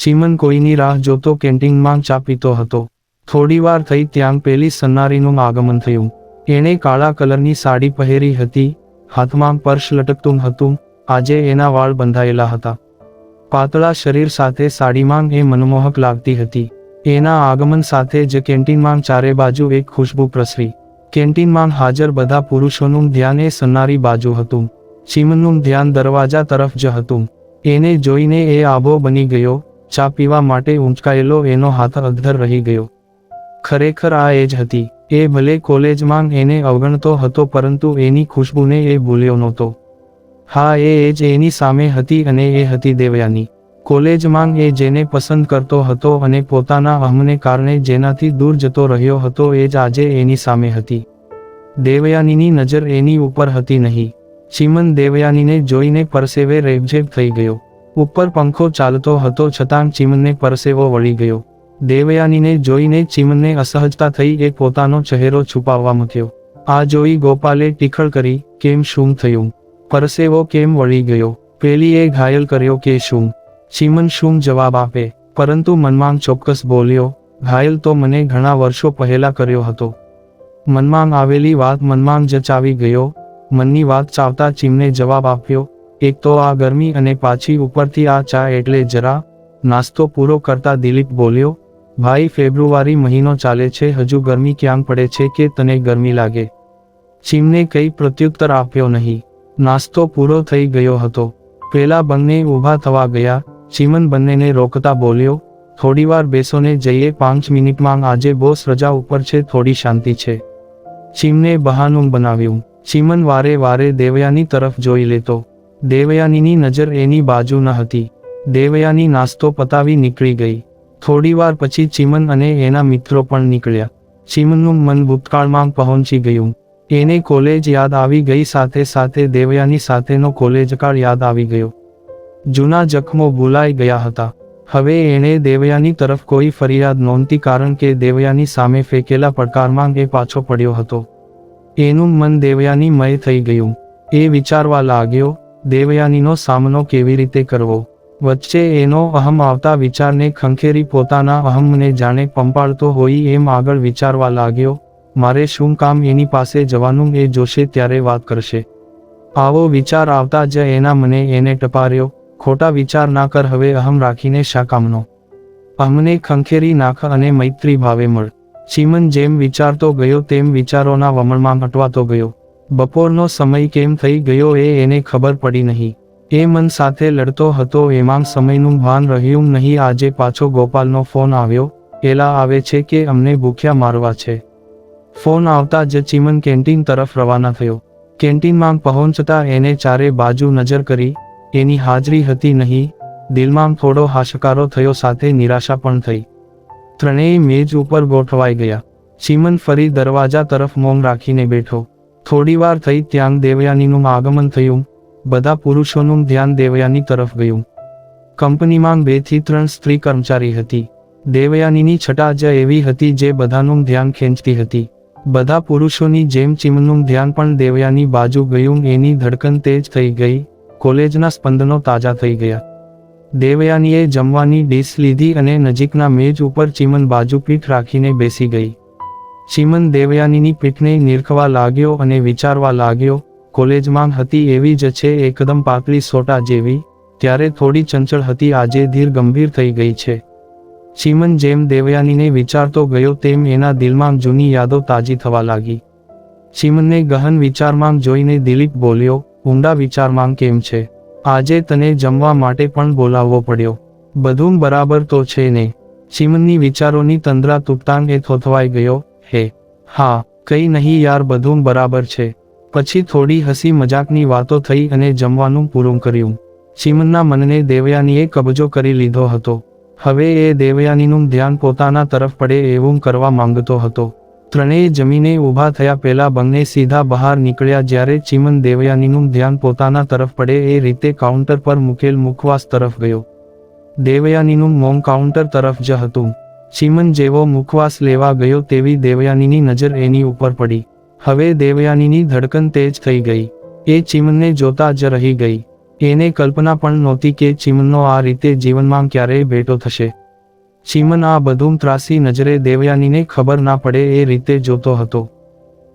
ચીમન કોઈની રાહ જોતો કેન્ટીનમાં ચા પીતો હતો. થોડીવાર થઈ ત્યાં પેલી સન્નારીનું આગમન થયું. એણે કાળા કલરની સાડી પહેરી હતી, હાથમાં પર્શ લટકતું હતું, આજે એના વાળ બંધાયેલા હતા. પાતળા શરીર સાથે સાડીમાં એ મનમોહક લાગતી હતી. એના આગમન સાથે જ કેન્ટીનમાં ચારે બાજુ એક ખુશ્બુ પ્રસરી. કેન્ટીનમાં હાજર બધા પુરુષોનું ધ્યાન એ સન્નારી બાજુ હતું. ચીમનનું ધ્યાન દરવાજા તરફ જ હતું. એને જોઈને એ આભો બની ગયો ચા પીવા માટે ઊંચકાયેલો એનો હાથ અધ્ધર રહી ગયો. ખરેખર આ એ જ હતી. એ ભલે કોલેજમાં એને અવગણતો હતો પરંતુ એની ખુશ્બુને એ ભૂલ્યો નહોતો. હા, એ એ જ એની સામે હતી અને એ હતી દેવયાની. કોલેજમાં એ જેને પસંદ કરતો હતો અને પોતાના અહમને કારણે જેનાથી દૂર જતો રહ્યો હતો એ જ આજે એની સામે હતી. દેવયાનીની નજર એની ઉપર હતી નહીં. ચીમન દેવયાનીને જોઈને પરસેવે રેબઝેબ થઈ ગયો. ઉપર પંખો ચાલતો હતો છતાં ચીમને પરસેવો વળી ગયો. દેવયાનીને જોઈને ચીમને અસહજતા થઈ એ પોતાનો ચહેરો છુપાવવા મૂક્યો આ જોઈ ગોપાલે ટીખળ કરી, કેમ શું થયું? પરસેવો કેમ વળી ગયો? પેલીએ ઘાયલ કર્યો કે શું? ચીમન શું જવાબ આપે? પરંતુ મનમાંગ ચોક્કસ બોલ્યો, ઘાયલ તો મને ઘણા વર્ષો પહેલા કર્યો હતો. મનમાંગ આવેલી વાત મનમાંગ જચાવી ગયો. મનની વાત ચાવતા ચીમને જવાબ આપ્યો એક તો આ ગરમી અને પાછી ઉપરથી આ ચા એટલે જરા નાસ્તો પૂરો કરતા દિલીપ બોલ્યો, ભાઈ, ફેબ્રુઆરી મહિનો ચાલે છે, હજુ ગરમી ક્યાં પડે છે કે તને ગરમી લાગે? ચીમને કંઈ પ્રત્યુત્તર આપ્યો નહીં. નાસ્તો પૂરો થઈ ગયો હતો. પેલા બંને ઊભા થવા ગયા, ચીમન બંનેને રોકતા બોલ્યો, થોડીવાર બેસોને જઈએ, પાંચ મિનિટમાં આજે બોસ રજા ઉપર છે, થોડી શાંતિ છે. ચીમને બહાનું બનાવ્યું. ચીમન વારે વારે દેવયાની તરફ જોઈ લેતો. દેવયાનીની નજર એની બાજુ ન હતી. દેવયાની નાસ્તો પતાવી નીકળી ગઈ. થોડીવાર પછી ચીમન અને એના મિત્રો પણ નીકળ્યા. ચીમનનું મન ભૂતકાળમાં પહોંચી ગયું. એને કોલેજ યાદ આવી ગઈ સાથે સાથે દેવયાની સાથેનો કોલેજકાળ યાદ આવી ગયો. જૂના જખમો ભૂલાઈ ગયા હતા. હવે એણે દેવયાની તરફ કોઈ ફરિયાદ નોંધતી કારણ કે દેવયાની સામે ફેંકેલા પડકારમાં એ પાછો પડ્યો હતો. એનું મન દેવયાની મય થઈ ગયું. એ વિચારવા લાગ્યો દેવયાનીનો સામનો કેવી રીતે કરવો? વચ્ચે એનો અહમ આવતા વિચારને ખંખેરી પોતાના અહમને જાણે પંપાળતો હોય એમ આગળ વિચારવા લાગ્યો, મારે શું કામ એની પાસે જવાનું એ જોશે ત્યારે વાત કરશે. આવો વિચાર આવતા જ એના મને એને ટપાર્યો, ખોટા વિચાર ના કર, હવે અહમ રાખીને શા કામનો? અમને ખંખેરી નાખ અને મૈત્રી ભાવે મળ. ચીમન જેમ વિચારતો ગયો તેમ વિચારોના વમળમાં અટવાતો ગયો. બપોરનો સમય કેમ થઈ ગયો એ એને ખબર પડી નહીં. એ મન સાથે લડતો હતો, એમાં સમયનું ભાન રહ્યું નહીં. આજે પાછો ગોપાલનો ફોન આવ્યો. એલા આવે છે કે અમને ભૂખ્યા મારવા છે. ફોન આવતા જ ચીમન કેન્ટીન તરફ રવાના થયો. કેન્ટીનમાં પહોંચતા એને ચારે બાજુ નજર કરી. એની હાજરી હતી નહીં. દિલમાં થોડો હાશકારો થયો, સાથે નિરાશા પણ થઈ. ત્રણેય મેજ ઉપર ગોઠવાઈ ગયા. ચીમન ફરી દરવાજા તરફ મોમ રાખીને બેઠો. થોડીવાર થઈ ત્યાં દેવયાનીનું આગમન થયું. બધા પુરુષોનું ધ્યાન દેવયાની તરફ ગયું. કંપનીમાં બેથી ત્રણ સ્ત્રી કર્મચારી હતી. દેવયાનીની છટા જ એવી હતી જે બધાનું ધ્યાન ખેંચતી હતી. બધા પુરુષોની જેમ ચીમનું ધ્યાન પણ દેવયાની બાજુ ગયું. એની ધડકન તેજ થઈ ગઈ. કોલેજના સ્પંદનો તાજા થઈ ગયા. દેવયાનીએ જમવાની ડીશ લીધી અને નજીકના મેજ ઉપર ચીમન બાજુ પીઠ રાખીને બેસી ગઈ. ચીમન દેવયાનીની પીઠને નિરખવા લાગ્યો અને વિચારવા લાગ્યો, કોલેજમાં હતી એવી જ છે, એકદમ પાતળી સોટા જેવી, ત્યારે થોડી ચંચળ હતી, આજે ધીર ગંભીર થઈ ગઈ છે. ચીમન જેમ દેવયાનીને વિચારતો ગયો, તેમ એના દિલમાં જૂની યાદો તાજી થવા લાગી. ચીમનને ગહન વિચારમાં જોઈને દિલીપ બોલ્યો, ઊંડા વિચારમાં કેમ છે? આજે તને જમવા માટે પણ બોલાવવો પડ્યો. બધું બરાબર તો છે ને? ચીમનની વિચારોની તંદ્રા તૂટતાંગ એ થોથવાઈ ગયો હે, હા, કંઈ નહીં યાર બધું બરાબર છે. પછી થોડી હસી મજાકની વાતો થઈ અને જમવાનું પૂરું કર્યું. ચીમનના મનને દેવયાનીએ કબજો કરી લીધો હતો. હવે એ દેવયાનીનું ધ્યાન પોતાના તરફ પડે એવું કરવા માંગતો હતો. ત્રણેય જમીને ઊભા થયા પહેલા બંને સીધા બહાર નીકળ્યા જ્યારે ચીમન દેવયાનીનું ધ્યાન પોતાના તરફ પડે એ રીતે કાઉન્ટર પર મૂકેલ મુખવાસ તરફ ગયો. દેવયાનીનું મોમ કાઉન્ટર તરફ જ હતું. ચીમન જેવો મુખવાસ લેવા ગયો તેવી દેવયાનીની નજર એની ઉપર પડી. હવે દેવયાનીની ધડકન તેજ થઈ ગઈ. એ ચીમનને જોતા જ રહી ગઈ. એને કલ્પના પણ નહોતી કે ચીમનનો આ રીતે જીવનમાં ક્યારેય ભેટો થશે. ચીમન આ બધું ત્રાસી નજરે દેવયાનીને ખબર ના પડે એ રીતે જોતો હતો.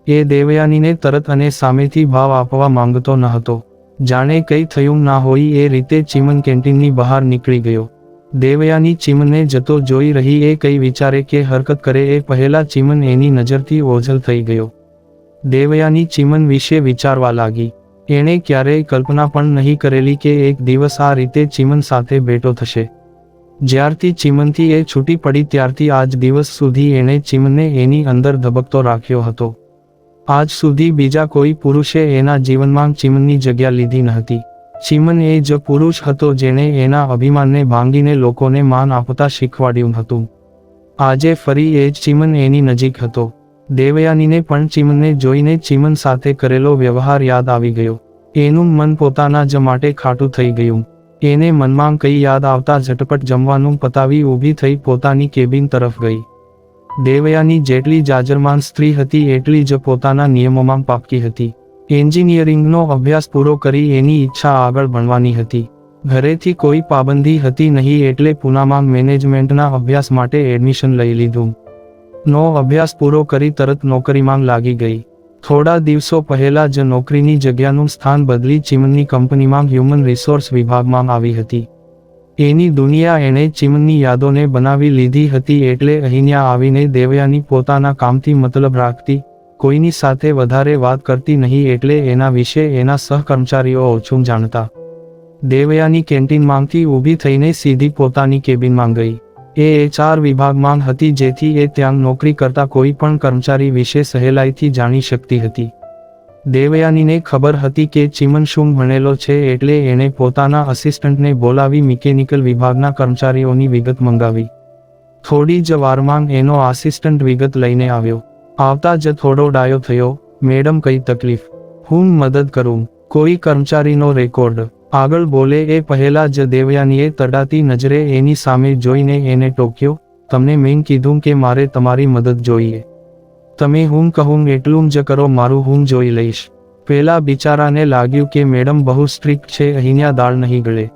એ દેવયાનીને તરત અને સામેથી ભાવ આપવા માંગતો ન હતો. જાણે કંઈ થયું ના હોય એ રીતે ચીમન કેન્ટીનની બહાર નીકળી ગયો. દેવયાની ચીમને જતો જોઈ રહી એ કઈ વિચારે કે હરકત કરે એ પહેલા ચીમન એની નજરથી ઓઝલ થઈ ગયો. દેવયાની ચીમન વિશે વિચારવા લાગી. એણે ક્યારેય કલ્પના પણ નહીં કરેલી કે એક દિવસ આ રીતે ચીમન સાથે ભેટો થશે. જ્યારથી ચીમનથી એ છૂટી પડી ત્યારથી આજ દિવસ સુધી એણે ચીમને એની અંદર ધબકતો રાખ્યો હતો. આજ સુધી બીજા કોઈ પુરુષે એના જીવનમાં ચીમનની જગ્યા લીધી ન હતી. ચીમન એ જ પુરુષ હતો જેણે એના અભિમાનને ભાંગીને લોકોને માન આપતા શીખવાડ્યું હતું. આજે ફરી એ જ ચીમન એની નજીક હતો. દેવયાનીને પણ ચીમનને જોઈને ચીમન સાથે કરેલો વ્યવહાર યાદ આવી ગયો. એનું મન પોતાના જ માટે ખાટું થઈ ગયું. એને મનમાં કઈ યાદ આવતા ઝટપટ જમવાનું પતાવી ઊભી થઈ પોતાની કેબિન તરફ ગઈ. દેવયાની જેટલી જાજરમાન સ્ત્રી હતી એટલી જ પોતાના નિયમોમાં પાકી હતી. એન્જિનિયરિંગનો અભ્યાસ પૂરો કરી એની ઈચ્છા આગળ ભણવાની હતી. ઘરેથી કોઈ પાબંદી હતી નહીં એટલે પૂનામાં મેનેજમેન્ટના અભ્યાસ માટે એડમિશન લઈ લીધું. નો અભ્યાસ પૂરો કરી તરત નોકરીમાં લાગી ગઈ. થોડા દિવસો પહેલા જ નોકરીની જગ્યાનું સ્થાન બદલી ચીમનની કંપનીમાં હ્યુમન રિસોર્સ વિભાગમાં આવી હતી. એની દુનિયા એણે ચીમનની યાદોને બનાવી લીધી હતી એટલે અહીંયા આવીને દેવયાની પોતાના કામથી મતલબ રાખતી કોઈની સાથે વધારે વાત કરતી નહીં એટલે એના વિશે એના સહકર્મચારીઓ ઓછું જાણતા. દેવયાની કેન્ટીનમાંથી ઊભી થઈને સીધી પોતાની કેબિનમાં ગઈ એ એચઆર વિભાગમાં હતી જેથી એ ત્યાં નોકરી કરતા કોઈ પણ કર્મચારી વિશે સહેલાઈથી જાણી શકતી હતી. દેવયાનીને ખબર હતી કે ચિમન શું ભણેલો છે એટલે એણે પોતાના અસિસ્ટન્ટને બોલાવી મિકેનિકલ વિભાગના કર્મચારીઓની વિગત મંગાવી. થોડી જ વારમાં એનો આસિસ્ટન્ટ વિગત લઈને આવ્યો. આવતા જ થોડો ડાયો થયો, મેડમ, કઈ તકલીફ. હું મદદ કરું. કોઈ કર્મચારીનો રેકોર્ડ. આગળ બોલે, એ પહેલા જ દેવયાનીએ તડાતી નજરે એની સામે જોઈને એને ટોક્યો, તમને મેં કીધું કે મારે તમારી મદદ જોઈએ. તમે હું કહું એટલું જ કરો, મારું હું જોઈ લઈશ. પેલા બિચારાને લાગ્યું કે મેડમ બહુ સ્ટ્રિક્ટ છે, અહીંયા દાળ નહીં ગળે.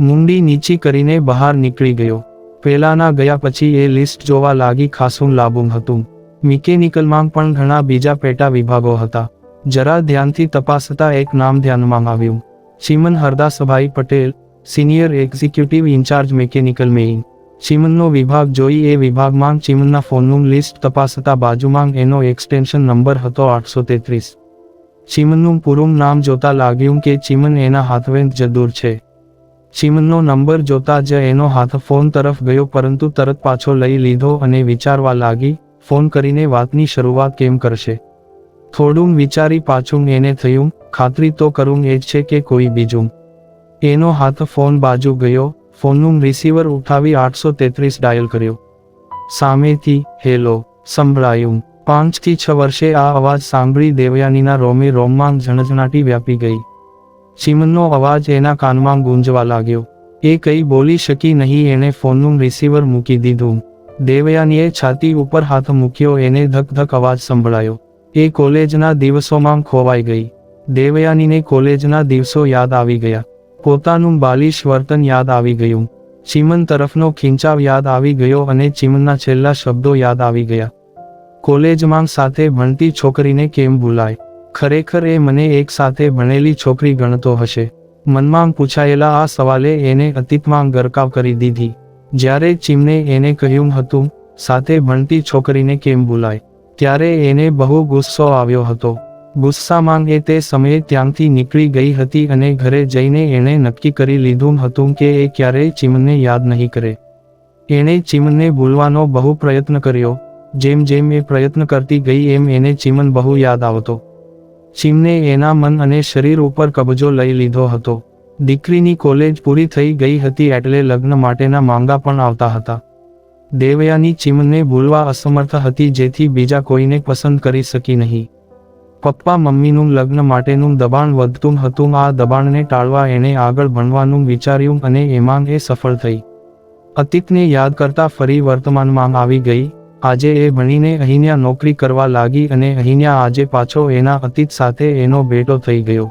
મુંડી નીચી કરીને બહાર નીકળી ગયો. પેલાના ગયા પછી એ લિસ્ટ જોવા લાગી ખાસું લાંબુ હતું. મિકેનિકલમાં પણ ઘણા બીજા પેટા વિભાગો હતા. જરા ધ્યાનથી તપાસતા એક નામ ધ્યાનમાં આવ્યું. Chiman Hardasbhai Patel, senior executive incharge mechanical main. ચીમનનો વિભાગ જોઈ એ વિભાગમાં ચીમનના ફોનનું લિસ્ટ તપાસતા બાજુમાં એનો એક્સટેન્શન નંબર હતો આઠસો તેત્રીસ. ચીમનનું પૂરું નામ જોતા લાગ્યું કે ચીમન એના હાથવેંત જ દૂર છે. ચીમનનો નંબર જોતા જ એનો હાથ ફોન તરફ ગયો પરંતુ તરત પાછો લઈ લીધો અને વિચારવા લાગી ફોન કરીને વાતની શરૂઆત કેમ કરશે? થોડું વિચારી પાછું એને થયું, ખાતરી તો કરું એ છે કે કોઈ બીજું. એનો હાથ ફોન બાજુ ગયો, ફોનનું રિસીવર ઉઠાવી આઠસો તેત્રીસ ડાયલ કર્યો. સામેથી, હેલો, સંભળાયું. પાંચથી છ વર્ષે આ અવાજ સાંભળી દેવયાનીના રોમે રોમમાં ઝણઝણાટી વ્યાપી ગઈ. ચીમનનો અવાજ એના કાનમાં ગુંજવા લાગ્યો. એ કંઈ બોલી શકી નહીં, એણે ફોનનું રિસીવર મૂકી દીધું. દેવયાનીએ છાતી ઉપર હાથ મૂક્યો, એને ધક ધક અવાજ સંભળાયો. એ કોલેજના દિવસોમાં ખોવાઈ ગઈ. દેવયાનીને કોલેજના દિવસો યાદ આવી ગયા. પોતાનું બાલિશ વર્તન યાદ આવી ગયું. ચીમન તરફનો ખીંચાવ યાદ આવી ગયો અને ચીમનના છેલ્લા શબ્દો યાદ આવી ગયા. કોલેજમાં સાથે ભણતી છોકરીને કેમ ભૂલાય? ખરેખર એ મને એક સાથે ભણેલી છોકરી ગણતો હશે. મનમાં પૂછાયેલા આ સવાલે એને અતીતમાં ગરકાવ કરી દીધી. જ્યારે ચીમને એને કહ્યું હતું, સાથે ભણતી છોકરીને કેમ બોલાય ત્યારે એને બહુ ગુસ્સો આવ્યો હતો. ગુસ્સામાં એ તે સમયે ત્યાંથી નીકળી ગઈ હતી અને ઘરે જઈને એણે નક્કી કરી લીધું હતું કે એ ક્યારેય ચીમને યાદ નહીં કરે. એણે ચીમને ભૂલવાનો બહુ પ્રયત્ન કર્યો. જેમ જેમ એ પ્રયત્ન કરતી ગઈ એમ એને ચીમન બહુ યાદ આવતો. ચીમને એના મન અને શરીર ઉપર કબજો લઈ લીધો હતો. દીકરીની કોલેજ પૂરી થઈ ગઈ હતી એટલે લગ્ન માટેના માંગા પણ આવતા હતા. દેવયાની ચીમને ભૂલવા અસમર્થ હતી જેથી બીજા કોઈને પસંદ કરી શકી નહીં. પપ્પા મમ્મીનું લગ્ન માટેનું દબાણ વધતું હતું, આ દબાણને ટાળવા એણે આગળ ભણવાનું વિચાર્યું અને એમાં એ સફળ થઈ. અતીતને યાદ કરતા ફરી વર્તમાનમાં આવી ગઈ. આજે એ ભણીને અહીંયા નોકરી કરવા લાગી અને અહીંયા આજે પાછો એના અતીત સાથે એનો ભેટો થઈ ગયો.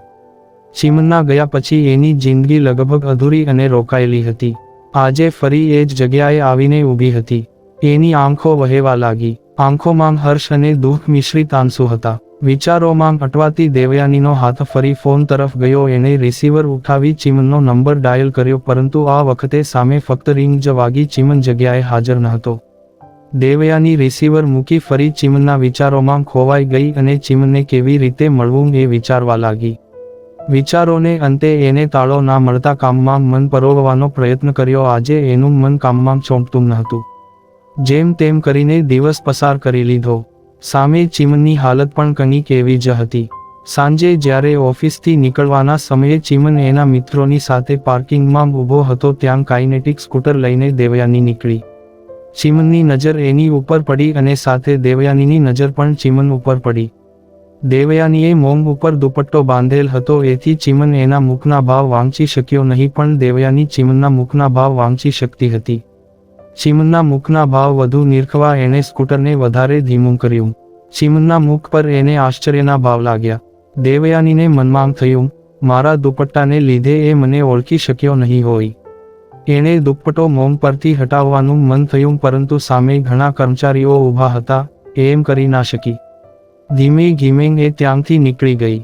ચીમનના ગયા પછી એની જિંદગી લગભગ અધૂરી અને રોકાયેલી હતી. આજે ફરી એ જ જગ્યાએ આવીને ઊભી હતી. એની આંખો વહેવા લાગી. આંખોમાં હર્ષ અને દુઃખ મિશ્રિત આંસુ હતા. વિચારોમાં અટવાતી દેવયાનીનો હાથ ફરી ફોન તરફ ગયો. એણે રિસીવર ઉઠાવી ચીમનનો નંબર ડાયલ કર્યો, પરંતુ આ વખતે સામે ફક્ત રિંગ જ વાગી ચીમન જગ્યાએ હાજર ન હતો. દેવયાની રિસીવર મૂકી ફરી ચીમનના વિચારોમાં ખોવાઈ ગઈ અને ચીમને કેવી રીતે મળવું એ વિચારવા લાગી. વિચારોને અંતે એને તાળો ના મળતા કામમાં મન પરોવવાનો પ્રયત્ન કર્યો. આજે એનું મન કામમાં ચોંટતું ન હતું. જેમ તેમ કરીને દિવસ પસાર કરી લીધો. સામે ચીમનની હાલત પણ કંઈક એવી જ હતી. સાંજે જ્યારે ઓફિસથી નીકળવાના સમયે ચીમન એના મિત્રોની સાથે પાર્કિંગમાં ઊભો હતો ત્યાં કાઇનેટિક સ્કૂટર લઈને દેવયાની નીકળી. ચીમનની નજર એની ઉપર પડી અને સાથે દેવયાનીની નજર પણ ચીમન ઉપર પડી. દેવયાનીએ મોંગ ઉપર દુપટ્ટો બાંધેલ હતો. એથી ચીમન એના મુખના ભાવ વાંચી શક્યો નહીં, પણ દેવયાની ચીમનના મુખના ભાવ વાંચી શકતી હતી. ચીમનના મુખના ભાવ વધુ નિરખવા એણે સ્કૂટરને વધારે ધીમું કર્યું. ચીમનના મુખ પર એને આશ્ચર્યના ભાવ લાગ્યા. દેવયાનીને મનમાં થયું, મારા દુપટ્ટાને લીધે એ મને ઓળખી શક્યો નહીં હોય. એણે દુપટ્ટો મોંગ પરથી હટાવવાનું મન થયું, પરંતુ સામે ઘણા કર્મચારીઓ ઊભા હતા, એમ કરી ના શકી. ધીમે ધીમે એ ત્યાંથી નીકળી ગઈ.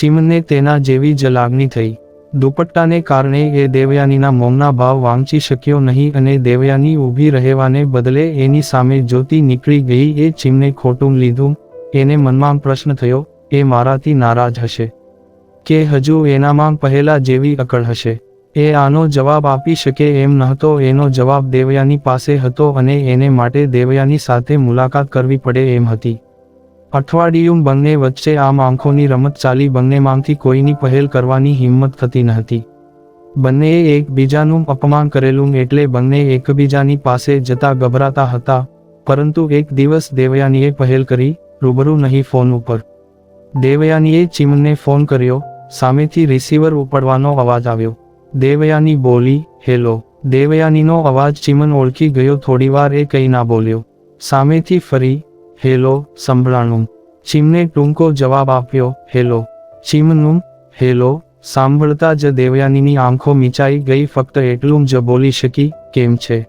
ચીમને તેના જેવી જ લાગણી થઈ. દુપટ્ટાને કારણે એ દેવયાનીના મોંના ભાવ વાંચી શક્યો નહીં અને દેવયાની ઊભી રહેવાને બદલે એની સામે જોતી નીકળી ગઈ એ ચીમને ખોટું લીધું. એને મનમાં પ્રશ્ન થયો, એ મારાથી નારાજ હશે? કે હજુ એનામાં પહેલા જેવી અકળ હશે? એ આનો જવાબ આપી શકે એમ નહોતો, એનો જવાબ દેવયાની પાસે હતો અને એને માટે દેવયાની સાથે મુલાકાત કરવી પડે એમ હતી. અઠવાડિયું બંને વચ્ચે આમ આંખોની રમત ચાલી બંનેમાંથી કોઈની પહેલ કરવાની હિંમત થતી ન હતી. બંનેએ એકબીજાનું અપમાન કરેલું એટલે બંને એકબીજાની પાસે જતા ગભરાતા હતા, પરંતુ એક દિવસ દેવયાનીએ પહેલ કરી, રૂબરૂ નહીં ફોન ઉપર. દેવયાનીએ ચીમને ફોન કર્યો, સામેથી રિસીવર ઉપડવાનો અવાજ આવ્યો. દેવયાની બોલી, હેલો. દેવયાનીનો અવાજ ચીમન ઓળખી ગયો થોડીવાર એ કંઈ ના બોલ્યો. સામેથી ફરી હેલો, સંભળાણું. ચીમને ટૂંકો જવાબ આપ્યો, હેલો. ચીમનું, હેલો. સાંભળતા જ દેવયાનીની આંખો મીચાઈ ગઈ ફક્ત એટલું જ બોલી શકી, કેમ છે?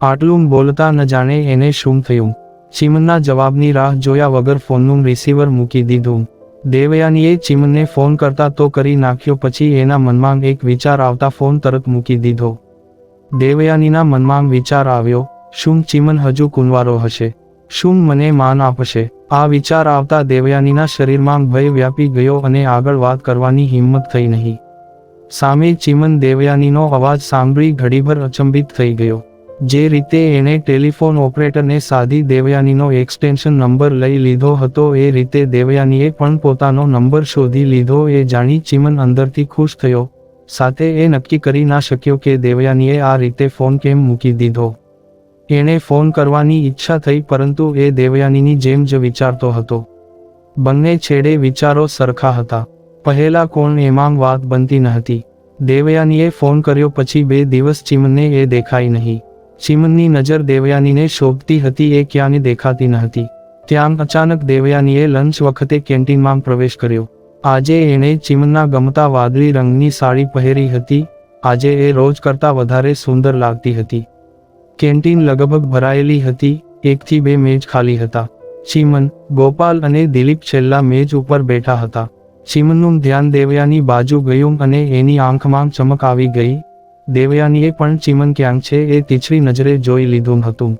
આટલું બોલતા ન જાણે એને શું થયું. ચીમના જવાબની રાહ જોયા વગર ફોનનું રિસીવર મૂકી દીધું. દેવયાનીએ ચીમને ફોન કરતા તો કરી નાખ્યો પછી એના મનમાં એક વિચાર આવતા ફોન તરત મૂકી દીધો. દેવયાનીના મનમાં વિચાર આવ્યો, શું ચીમન હજુ કુંવારો હશે? શું મને માન આપશે? આ વિચાર આવતા દેવયાનીના શરીરમાં ભય વ્યાપી ગયો અને આગળ વાત કરવાની હિંમત થઈ નહીં. સામે ચીમન દેવયાનીનો અવાજ સાંભળી ઘડીભર અચંબિત થઈ ગયો. જે રીતે એણે ટેલિફોન ઓપરેટરને સાધી દેવયાનીનો એક્સટેન્શન નંબર લઈ લીધો હતો, એ રીતે દેવયાનીએ પણ પોતાનો નંબર શોધી લીધો, એ જાણી ચીમન અંદરથી ખુશ થયો. સાથે એ નક્કી કરી ના શક્યો કે દેવયાનીએ આ રીતે ફોન કેમ મૂકી દીધો. એણે ફોન કરવાની ઈચ્છા થઈ પરંતુ એ દેવયાનીની જેમ જ વિચારતો હતો. બંને છેડે વિચારો સરખા હતા. પહેલા કોણ એમાં વાત બનતી ન હતી. દેવયાનીએ ફોન કર્યો પછી બે દિવસ ચિમને એ દેખાઈ નહીં. ચીમનની નજર દેવયાનીને શોભતી હતી એ ક્યાંની દેખાતી ન હતી. ત્યાં અચાનક દેવયાનીએ લંચ વખતે કેન્ટીનમાં પ્રવેશ કર્યો. આજે એણે ચીમનના ગમતા વાદળી રંગની સાડી પહેરી હતી. આજે એ રોજ કરતાં વધારે સુંદર લાગતી હતી. કેન્ટીન લગભગ ભરાયેલી હતી, એકથી બે મેજ ખાલી હતા. ચીમન ગોપાલ અને દિલીપ છેલ્લા મેજ ઉપર બેઠા હતા. ચીમનનું ધ્યાન દેવયાની બાજુ ગયું અને એની આંખમાં ચમક આવી ગઈ. દેવયાનીએ પણ ચીમન ક્યાંક છે એ તીછરી નજરે જોઈ લીધું હતું.